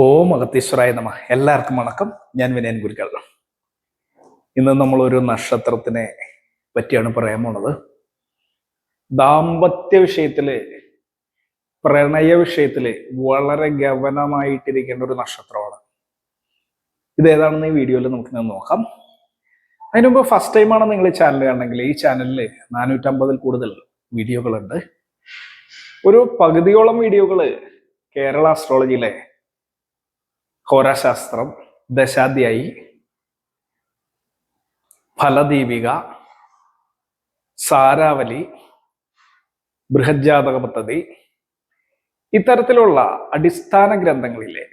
ഓ മഹത്തീശ്വരായ നമ. എല്ലാവർക്കും വണക്കം. ഞാൻ വിനയൻ ഗുരുക്കൾ ഇന്ന് നമ്മൾ ഒരു നക്ഷത്രത്തിനെ പറ്റിയാണ് പറയാൻ പോണത്. ദാമ്പത്യ വിഷയത്തിൽ പ്രണയ വിഷയത്തിൽ വളരെ ഗവനമായിട്ടിരിക്കേണ്ട ഒരു നക്ഷത്രമാണ്. ഇത് ഏതാണെന്ന് ഈ വീഡിയോയിൽ നമുക്ക് ഞാൻ നോക്കാം. അതിനു മുമ്പ് ഫസ്റ്റ് ടൈമാണ് നിങ്ങൾ ഈ ചാനൽ കാണണമെങ്കിൽ ഈ ചാനലിൽ നാനൂറ്റമ്പതിൽ കൂടുതൽ വീഡിയോകളുണ്ട്. ഒരു പകുതിയോളം വീഡിയോകൾ കേരള ആസ്ട്രോളജിയിലെ ഹോരാശാസ്ത്രം ദശാധ്യായി ഫലദീപിക സാരാവലി ബൃഹജാതക പദ്ധതി ഇത്തരത്തിലുള്ള അടിസ്ഥാന ഗ്രന്ഥങ്ങളിലെ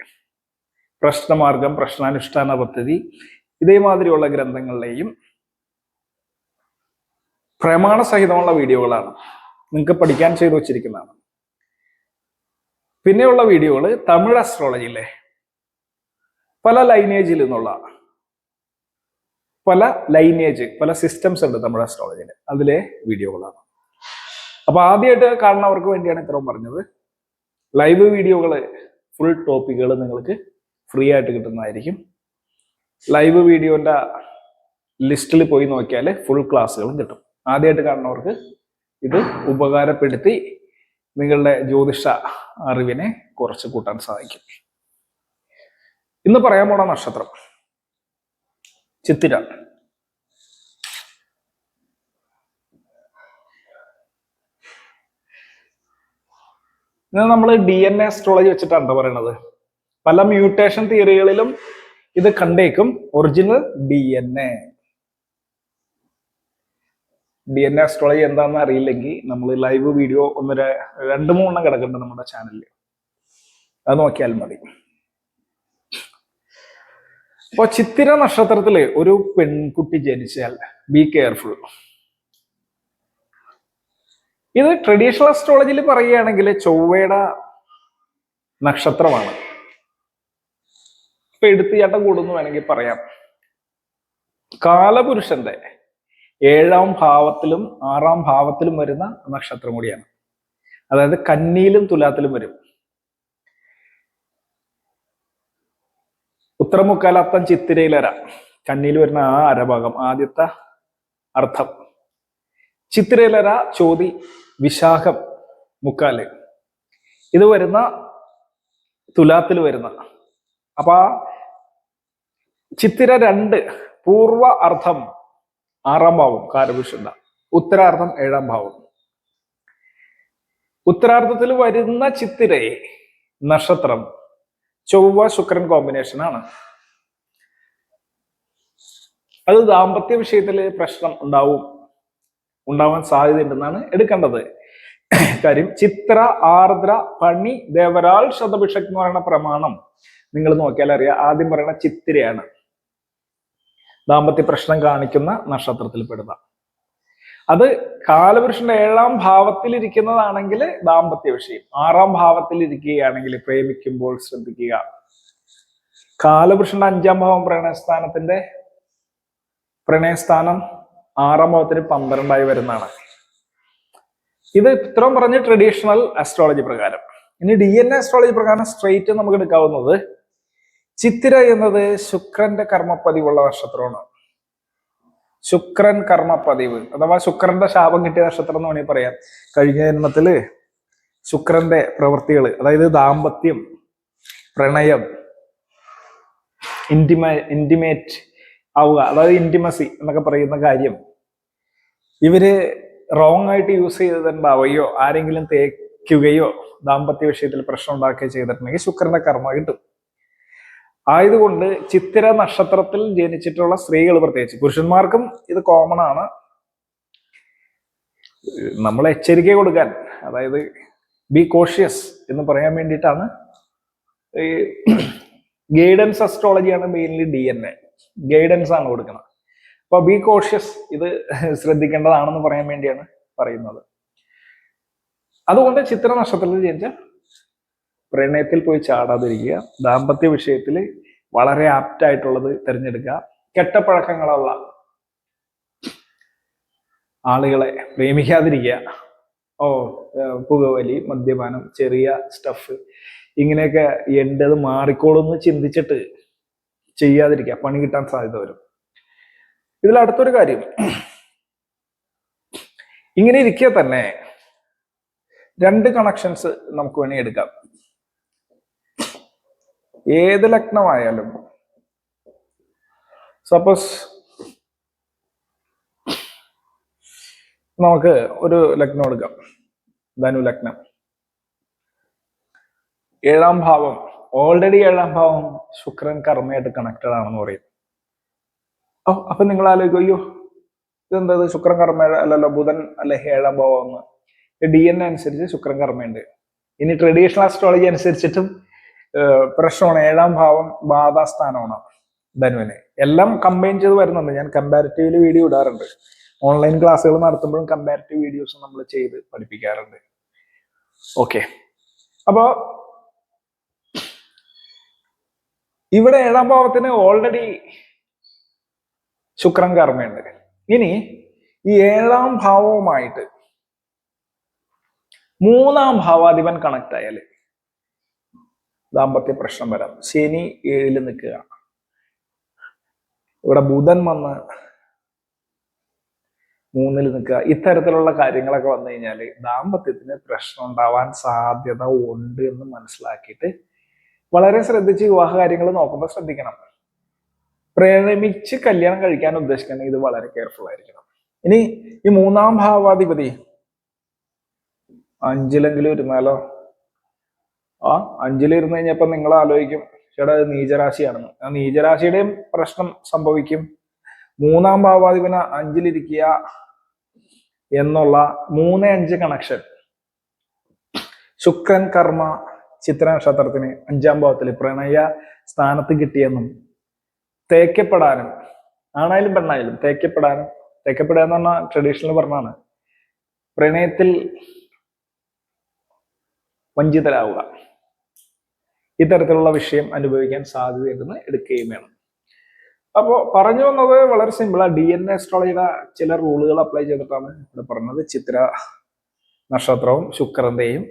പ്രശ്നമാർഗം പ്രശ്നാനുഷ്ഠാന പദ്ധതി ഇതേമാതിരിയുള്ള ഗ്രന്ഥങ്ങളിലെയും പ്രമാണ സഹിതമുള്ള വീഡിയോകളാണ്. നിങ്ങൾക്ക് പഠിക്കാൻ ചെയ്തു വച്ചിരിക്കുന്നതാണ്. പിന്നെയുള്ള വീഡിയോകൾ തമിഴ് അസ്ട്രോളജിയിലെ പല ലൈനേജിൽ നിന്നുള്ള പല ലൈനേജ് പല സിസ്റ്റംസ് ഉണ്ട് തമിഴ് അസ്ട്രോളജിയിൽ അതിലെ വീഡിയോകളാണ്. അപ്പൊ ആദ്യമായിട്ട് കാണുന്നവർക്ക് വേണ്ടിയാണ് ഇത്രയും പറഞ്ഞത്. ലൈവ് വീഡിയോകൾ ഫുൾ ടോപ്പിക്കുകൾ നിങ്ങൾക്ക് ഫ്രീ ആയിട്ട് കിട്ടുന്നതായിരിക്കും. ലൈവ് വീഡിയോന്റെ ലിസ്റ്റിൽ പോയി നോക്കിയാൽ ഫുൾ ക്ലാസ്സുകളും കിട്ടും. ആദ്യമായിട്ട് കാണുന്നവർക്ക് ഇത് ഉപകാരപ്പെടുത്തി നിങ്ങളുടെ ജ്യോതിഷ അറിവിനെ കുറച്ച് കൂട്ടാൻ സാധിക്കും ഇന്ന് പറയാൻ പോണ നക്ഷത്രം ചിത്തിര. ഇന്ന് നമ്മൾ ഡി എൻ എ അസ്ട്രോളജി വെച്ചിട്ടാണ് പറയണത്. പല മ്യൂട്ടേഷൻ തിയറികളിലും ഇത് കണ്ടേക്കും. Original D N A D N A astrology എന്താണെന്ന് അറിയില്ലെങ്കിൽ നമ്മൾ ലൈവ് വീഡിയോ ഒന്നര രണ്ട് മൂന്നെണ്ണം കിടക്കുന്നുണ്ട് നമ്മുടെ ചാനലിൽ അത് നോക്കിയാൽ മതി. അപ്പൊ ചിത്തിര നക്ഷത്രത്തിൽ ഒരു പെൺകുട്ടി ജനിച്ചാൽ ബി കെയർഫുൾ ഇത് ട്രഡീഷണൽ അസ്ട്രോളജിയിൽ പറയുകയാണെങ്കിൽ ചൊവ്വയുടെ നക്ഷത്രമാണ്. ഇപ്പൊ എടുത്തുചാട്ടം കൂടുന്നു വേണമെങ്കിൽ പറയാം. കാലപുരുഷന്റെ ഏഴാം ഭാവത്തിലും ആറാം ഭാവത്തിലും വരുന്ന നക്ഷത്രം കൂടിയാണ്. അതായത് കന്നിയിലും തുലാത്തിലും വരും. ഉത്തരമുക്കാലത്തം ചിത്തിരയിലര. കന്നിയിൽ വരുന്ന ആ അരഭാഗം ആദ്യത്തെ അർത്ഥം. ചിത്തിരയിലര ചോതി വിശാഖം മുക്കാൽ. ഇത് വരുന്ന തുലാത്തിൽ വരുന്ന. അപ്പൊ ചിത്തിര രണ്ട് പൂർവ അർത്ഥം ആറാം ഭാവം കാരപുരുഷണ്ട ഉത്തരാർത്ഥം ഏഴാം ഭാവം. ഉത്തരാർത്ഥത്തിൽ വരുന്ന ചിത്തിരയെ നക്ഷത്രം ചൊവ്വ ശുക്രൻ കോമ്പിനേഷൻ ആണ്. അത് ദാമ്പത്യ വിഷയത്തിൽ പ്രശ്നം ഉണ്ടാവും ഉണ്ടാവാൻ സാധ്യതയുണ്ടെന്നാണ് എടുക്കേണ്ടത്. കാര്യം ചിത്ര ആർദ്ര പണി ദേവരാൾ ശതഭിഷക് എന്ന് പറയുന്ന പ്രമാണം നിങ്ങൾ നോക്കിയാൽ അറിയാം. ആദ്യം പറയുന്ന ചിത്തിരയാണ്. ദാമ്പത്യ പ്രശ്നം കാണിക്കുന്ന നക്ഷത്രത്തിൽ പെടുന്ന അത് കാലപുരുഷന്റെ ഏഴാം ഭാവത്തിൽ ഇരിക്കുന്നതാണെങ്കിൽ ദാമ്പത്യ വിഷയം. ആറാം ഭാവത്തിൽ ഇരിക്കുകയാണെങ്കിൽ പ്രേമിക്കുമ്പോൾ ശ്രദ്ധിക്കുക. കാലപുരുഷന്റെ അഞ്ചാം ഭാവം പ്രണയസ്ഥാനത്തിന്റെ പ്രണയസ്ഥാനം ആറാം ഭാവത്തിന് പന്ത്രണ്ടായി വരുന്നതാണ്. ഇത് ഇത്രയും പറഞ്ഞ് ട്രഡീഷണൽ അസ്ട്രോളജി പ്രകാരം. ഇനി ഡി എൻ എ അസ്ട്രോളജി പ്രകാരം സ്ട്രെയിറ്റ് നമുക്ക് എടുക്കാവുന്നത് ചിത്തിര എന്നത് ശുക്രന്റെ കർമ്മപ്പതിവുള്ള നക്ഷത്രമാണ്. ശുക്രൻ കർമ്മപ്പതിവ് അഥവാ ശുക്രന്റെ ശാപം കിട്ടിയ നക്ഷത്രം എന്ന് വേണമെങ്കിൽ പറയാം. കഴിഞ്ഞ ജന്മത്തിൽ ശുക്രന്റെ പ്രവൃത്തികൾ അതായത് ദാമ്പത്യം പ്രണയം ഇന്റിമ ഇന്റിമേറ്റ് ആവുക അതായത് ഇന്റിമസി എന്നൊക്കെ പറയുന്ന കാര്യം ഇവർ റോങ് ആയിട്ട് യൂസ് ചെയ്തിട്ടുണ്ടാവുകയോ ആരെങ്കിലും തേക്കുകയോ ദാമ്പത്യ വിഷയത്തിൽ പ്രശ്നം ഉണ്ടാക്കുകയോ ചെയ്തിട്ടുണ്ടെങ്കിൽ ശുക്രന്റെ കർമ്മ കിട്ടും. ആയതുകൊണ്ട് ചിത്തിര നക്ഷത്രത്തിൽ ജനിച്ചിട്ടുള്ള സ്ത്രീകൾ പ്രത്യേകിച്ച് പുരുഷന്മാർക്കും ഇത് കോമൺ ആണ്. നമ്മൾ എച്ചരിക്ക കൊടുക്കാൻ അതായത് ബി കോഷ്യസ് എന്ന് പറയാൻ വേണ്ടിയിട്ടാണ്. ഈ guidance അസ്ട്രോളജിയാണ് mainly D N A guidance ആണ് കൊടുക്കുന്നത്. അപ്പൊ ബി കോഷ്യസ് ഇത് ശ്രദ്ധിക്കേണ്ടതാണെന്ന് പറയാൻ വേണ്ടിയാണ് പറയുന്നത്. അതുകൊണ്ട് ചിത്ര നക്ഷത്രത്തിൽ ജനിച്ച പ്രണയത്തിൽ പോയി ചാടാതിരിക്കുക ദാമ്പത്യ വിഷയത്തിൽ വളരെ ആപ്റ്റ് ആയിട്ടുള്ളത് തിരഞ്ഞെടുക്കുക കെട്ടപ്പഴക്കങ്ങളുള്ള ആളുകളെ പ്രേമിക്കാതിരിക്കുക. ഓ പുകവലി മദ്യപാനം ചെറിയ സ്റ്റഫ് ഇങ്ങനെയൊക്കെ എന്റെത് മാറിക്കോളും എന്ന് ചിന്തിച്ചിട്ട് ചെയ്യാതിരിക്കുക. പണി കിട്ടാൻ സാധ്യത വരും. ഇതിൽ അടുത്തൊരു കാര്യം. ഇങ്ങനെ ഇരിക്കെ തന്നെ രണ്ട് കണക്ഷൻസ് നമുക്ക് വേണമെങ്കിൽ എടുക്കാം. ഏത് ലഗ്നമായാലും. സപ്പോസ് നമുക്ക് ഒരു ലഗ്നം എടുക്കാം. ധനു ലഗ്നം. ഏഴാം ഭാവം. ഓൾറെഡി ഏഴാം ഭാവം ശുക്രൻ കർമ്മയായിട്ട് കണക്റ്റഡ് ആണെന്ന് പറയും. ഓ അപ്പൊ നിങ്ങൾ ആലോചിക്കും അയ്യോ ഇതെന്താ ഇത്? ശുക്രൻ കർമ്മ അല്ലല്ലോ ബുധൻ അല്ലെ ഏഴാം ഭാവം എന്ന്. ഡി എൻ അനുസരിച്ച് ശുക്രൻ കർമ്മയുണ്ട്. ഇനി ട്രഡീഷണൽ അസ്ട്രോളജി അനുസരിച്ചിട്ടും പ്രശ്നമാണ്. ഏഴാം ഭാവം ബാധാസ്ഥാനമാണ് ധനുവിന്. എല്ലാം കമ്പൈൻ ചെയ്ത് വരുന്നുണ്ട്. ഞാൻ കമ്പാരിറ്റീവിൽ വീഡിയോ ഇടാറുണ്ട്. ഓൺലൈൻ ക്ലാസ്സുകൾ നടത്തുമ്പോഴും കമ്പാരിറ്റീവ് വീഡിയോസ് നമ്മൾ ചെയ്ത് പഠിപ്പിക്കാറുണ്ട്. ഓക്കെ അപ്പോ ഇവിടെ ഏഴാം ഭാവത്തിന് ഓൾറെഡി ശുക്രൻ കർമ്മയുണ്ട്. ഇനി ഈ ഏഴാം ഭാവവുമായിട്ട് മൂന്നാം ഭാവാധിപൻ കണക്ട് ആയാൽ ദാമ്പത്യ പ്രശ്നം വരാം. ശനി ഏഴിൽ നിൽക്കുക. ഇവിടെ ബുധൻ വന്ന് മൂന്നിൽ നിൽക്കുക. ഇത്തരത്തിലുള്ള കാര്യങ്ങളൊക്കെ വന്നു കഴിഞ്ഞാൽ ദാമ്പത്യത്തിന് പ്രശ്നം ഉണ്ടാവാൻ സാധ്യത ഉണ്ട് എന്ന് മനസ്സിലാക്കിയിട്ട് വളരെ ശ്രദ്ധിച്ച് വിവാഹ കാര്യങ്ങൾ നോക്കുമ്പോൾ ശ്രദ്ധിക്കണം. പ്രേമിച്ച് കല്യാണം കഴിക്കാൻ ഉദ്ദേശിക്കണം ഇത് വളരെ കെയർഫുൾ ആയിരിക്കണം. ഇനി ഈ മൂന്നാം ഭാവാധിപതി അഞ്ചിലെങ്കിലും ഇരുന്നാലോ? ആ അഞ്ചിലിരുന്ന് കഴിഞ്ഞപ്പോൾ നിങ്ങൾ ആലോചിക്കും ചേട്ടാ അത് നീചരാശിയാണെന്ന്. ആ നീചരാശിയുടെയും പ്രശ്നം സംഭവിക്കും. മൂന്നാം ഭാവാധിപന അഞ്ചിലിരിക്കുക എന്നുള്ള മൂന്ന് അഞ്ച് കണക്ഷൻ ശുക്രൻ കർമ്മ ചിത്ര നക്ഷത്രത്തിന് അഞ്ചാം ഭാവത്തിൽ പ്രണയ സ്ഥാനത്ത് കിട്ടിയെന്നും തേക്കപ്പെടാനും ആണായാലും പെണ്ണായാലും തേക്കപ്പെടാനും തേക്കപ്പെടുക എന്ന് പറഞ്ഞാൽ ട്രഡീഷണൽ പറഞ്ഞാണ്. പ്രണയത്തിൽ വഞ്ചിതരാവുക. ഇത്തരത്തിലുള്ള വിഷയം അനുഭവിക്കാൻ സാധ്യതയുണ്ടെന്ന് എടുക്കുകയും വേണം. അപ്പോൾ പറഞ്ഞു വന്നത് വളരെ സിമ്പിളാണ് ഡി എൻ എ അസ്ട്രോളജിയുടെ ചില റൂളുകൾ അപ്ലൈ ചെയ്തിട്ടാണ് ഇവിടെ പറഞ്ഞത്. ചിത്ര നക്ഷത്രവും ശുക്രന്റെയും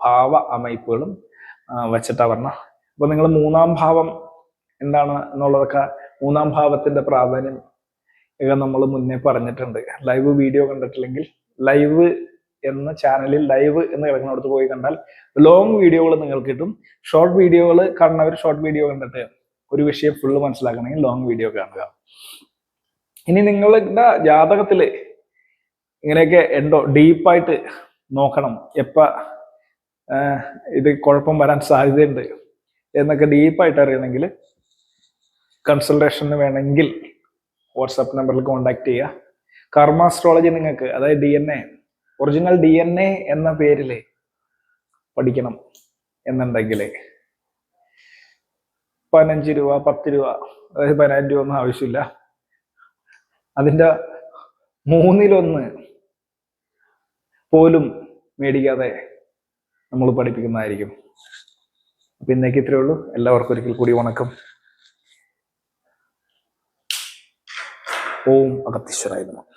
ഭാവ അമയിപ്പുകളും വെച്ചിട്ടാ പറഞ്ഞ അപ്പൊ നിങ്ങൾ മൂന്നാം ഭാവം എന്താണ് എന്നുള്ളതൊക്കെ മൂന്നാം ഭാവത്തിന്റെ പ്രാധാന്യം ഒക്കെ നമ്മൾ മുന്നേ പറഞ്ഞിട്ടുണ്ട്. ലൈവ് വീഡിയോ കണ്ടിട്ടില്ലെങ്കിൽ ലൈവ് എന്ന ചാനലിൽ ലൈവ് എന്ന് കിടക്കുന്നിടത്ത് പോയി കണ്ടാൽ ലോങ് വീഡിയോകൾ നിങ്ങൾക്ക് കിട്ടും. ഷോർട്ട് വീഡിയോകൾ കാണുന്നവർ ഷോർട്ട് വീഡിയോ കണ്ടിട്ട് ഒരു വിഷയം ഫുള്ള് മനസ്സിലാക്കണമെങ്കിൽ ലോങ് വീഡിയോ കാണുക. ഇനി നിങ്ങളുടെ ജാതകത്തിൽ ഇങ്ങനെയൊക്കെ ഉണ്ടോ? ഡീപ്പായിട്ട് നോക്കണം. എപ്പ ഇത് കുഴപ്പം വരാൻ സാധ്യതയുണ്ട് എന്നൊക്കെ ഡീപ്പായിട്ട് അറിയണമെങ്കിൽ കൺസൾട്ടേഷന് വേണമെങ്കിൽ വാട്സാപ്പ് നമ്പറിൽ കോൺടാക്ട് ചെയ്യുക. കർമാസ്ട്രോളജി നിങ്ങൾക്ക് അതായത് D N A original D N A എന്ന പേരിൽ പഠിക്കണം എന്നുണ്ടെങ്കിൽ പതിനഞ്ച് രൂപ പത്ത് രൂപ അതായത് പതിനായിരം രൂപ ഒന്നും ആവശ്യമില്ല. അതിന്റെ മൂന്നിലൊന്ന് പോലും മേടിക്കാതെ നമ്മൾ പഠിപ്പിക്കുന്നതായിരിക്കും. അപ്പം ഇന്നേക്ക് ഇത്രയേ ഉള്ളൂ. എല്ലാവർക്കും ഒരിക്കൽ കൂടി വണക്കം. ഓം അഗത്തീശ്വരായ നമഃ.